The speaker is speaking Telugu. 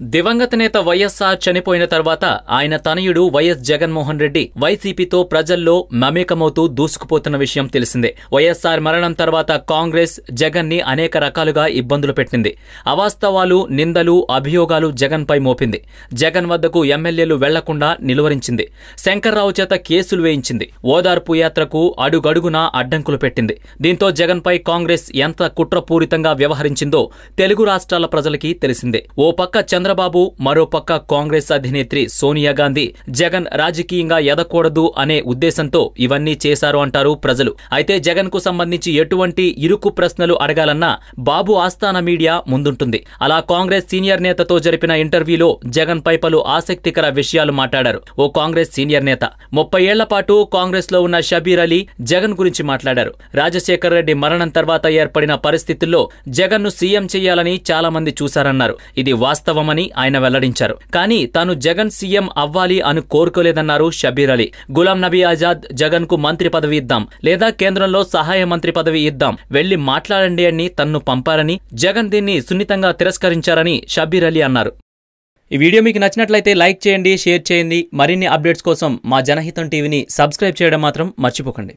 దివంగత నేత వైఎస్ఆర్ చనిపోయిన తర్వాత ఆయన తనయుడు వైఎస్ జగన్మోహన్ రెడ్డి వైసీపీతో ప్రజల్లో మమేకమవుతూ దూసుకుపోతున్న విషయం తెలిసిందే. వైఎస్ఆర్ మరణం తర్వాత కాంగ్రెస్ జగన్ని అనేక రకాలుగా ఇబ్బందులు పెట్టింది. అవాస్తవాలు నిందలు అభియోగాలు జగన్ పై మోపింది. జగన్ వద్దకు ఎమ్మెల్యేలు వెళ్ళకుండా నిలువరించింది. శంకర్రావు చేత కేసులు వేయించింది. ఓదార్పు యాత్రకు అడుగడుగునా అడ్డంకులు పెట్టింది. దీంతో జగన్ పై కాంగ్రెస్ ఎంత కుట్రపూరితంగా వ్యవహరించిందో తెలుగు రాష్ట్రాల ప్రజలకి తెలిసిందే. ఓ పక్క చంద్ర చంద్రబాబు మరో పక్క కాంగ్రెస్ అధినేత్రి సోనియా గాంధీ జగన్ రాజకీయంగా ఎదకూడదు అనే ఉద్దేశంతో ఇవన్నీ చేశారు అంటారు ప్రజలు. అయితే జగన్కు సంబంధించి ఎటువంటి ఇరుకు ప్రశ్నలు అడగాలన్నా బాబు ఆస్థాన మీడియా ముందుంటుంది. అలా కాంగ్రెస్ సీనియర్ నేతతో జరిపిన ఇంటర్వ్యూలో జగన్ పై పలు ఆసక్తికర విషయాలు మాట్లాడారు. ఓ కాంగ్రెస్ సీనియర్ నేత. ముప్పై ఏళ్ళ పాటు కాంగ్రెస్లో ఉన్న షబీర్ అలీ జగన్ గురించి మాట్లాడారు. రాజశేఖర్ రెడ్డి మరణం తర్వాత ఏర్పడిన పరిస్థితుల్లో జగన్ను సీఎం చేయాలని చాలా మంది చూశారన్నారు. ఇది వాస్తవమని ఆయన వెల్లడించారు. కానీ తాను జగన్ సీఎం అవ్వాలి అని కోరుకోలేదన్నారు షబీర్ అలీ. గులాం నబీ ఆజాద్ జగన్కు మంత్రి పదవి ఇద్దాం లేదా కేంద్రంలో సహాయ మంత్రి పదవి ఇద్దాం. వెళ్ళి మాట్లాడండి అని తన్ను పంపారని జగన్ దీన్ని సున్నితంగా తిరస్కరించారని షబీర్ అలీ అన్నారు. ఈ వీడియో మీకు నచ్చినట్లయితే లైక్ చేయండి షేర్ చేయండి. మరిన్ని అప్డేట్స్ కోసం మా జనహితం టీవీని సబ్స్క్రైబ్ చేయడం మాత్రం మర్చిపోకండి.